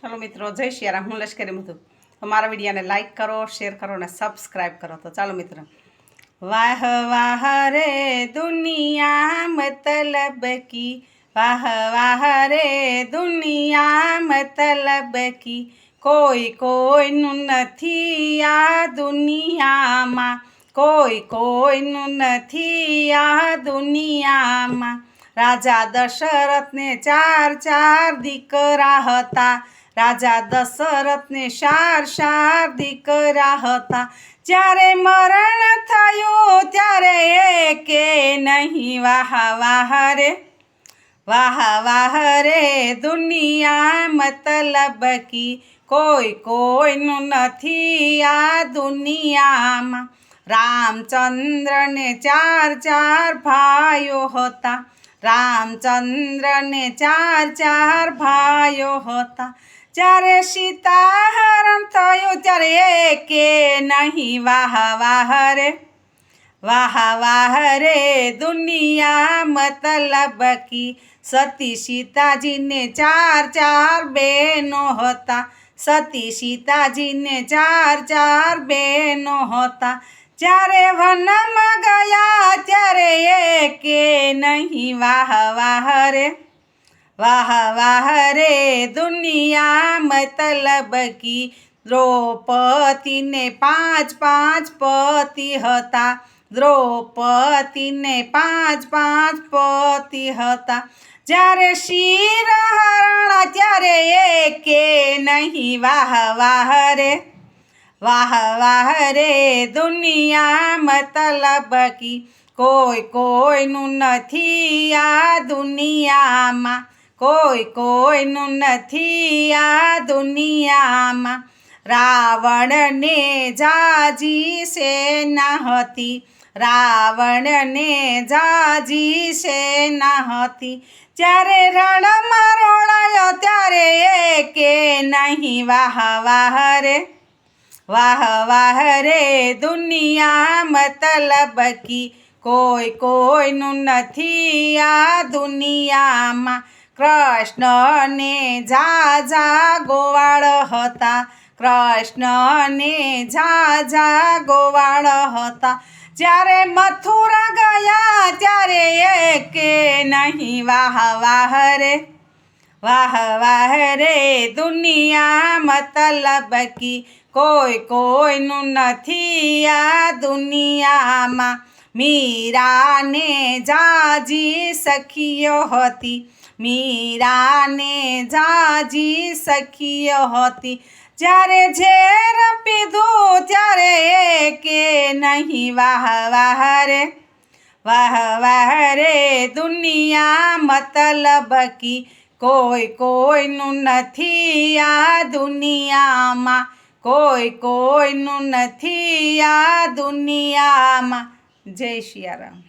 ચાલો મિત્રો, જય શિયારામ હું લશ્કરી મધુ. તો મારા વિડીયાને લાઈક કરો શેર કરો અને સબસ્ક્રાઈબ કરો. તો ચાલો મિત્રો. વાહ વાહ રે દુનિયા મતલબ કી. વાહ વાહ રે દુનિયા મતલબ કી. કોઈ કોઈનું નથી આ દુનિયામાં. કોઈ કોઈનું નથી આ દુનિયામાં. રાજા દશરથને ચાર ચાર દીકરા હતા. રાજા દશરથને શાર શાર દીકરા હતા જ્યારે મરણ થયું, ત્યારે એકે નહીં વાહ વાહ રે. વાહ વાહ રે દુનિયા મતલબ કી? કોઈ કોઈનું નથી આ દુનિયામાં. રામચંદ્રને ચાર ચાર ભાઈઓ હતા. રામચંદ્રને ચાર ચાર ભાઈઓ હતા. જ્યારે સીતાહરણ થયું ત્યારે એકે નહીં વાહ વાહ રે. વાહ વાહ રે દુનિયા મતલબ કી સતી સીતાજીને ચાર ચાર બહેનો હતા. સતી સીતાજીને ચાર ચાર બહેનો હતા. જ્યારે વનમાં ગયા ત્યારે એકે નહીં વાહ વાહ રે. વાહ વાહ રે દુનિયા મતલબ કી દ્રૌપદીને પાંચ પાંચ પતિ હતા. દ્રૌપદીને પાંચ પાંચ પતિ હતા. જ્યારે શિર હરણા ત્યારે એકે નહીં. વાહ વાહ રે, વાહ વાહ રે દુનિયા મતલબ કી કોઈ કોઈનું નથી આ દુનિયામાં. કોઈ કોઈનું નથી આ દુનિયામાં. રાવણને જાજી સેના હતી. રાવણને જાજી સેના હતી. જ્યારે રણમાં રોળાયો ત્યારે એકે નહીં વાહ વાહ રે. વાહ વાહ રે દુનિયા મતલબ કી. કોઈ કોઈનું નથી આ દુનિયામાં. કૃષ્ણને ઝાઝા ગોવાળ હતા. કૃષ્ણને ઝાઝા ગોવાળ હતા. જ્યારે મથુરા ગયા ત્યારે એકે નહીં વાહ વાહ રે. વાહ વાહ રે દુનિયા મતલબ કી કોઈ કોઈનું નથી આ દુનિયામાં. મીરાને જાજી સખીઓ હતી. મીરાને જાજી સખીઓ હતી. જ્યારે ઝેર પીધું ત્યારે કે નહીં વાહ વાહ રે. વાહ વાહ રે દુનિયા મતલબ કી. કોઈ કોઈનું નથી આ દુનિયામાં. કોઈ કોઈનું નથી આ દુનિયામાં. જય શિયારામ.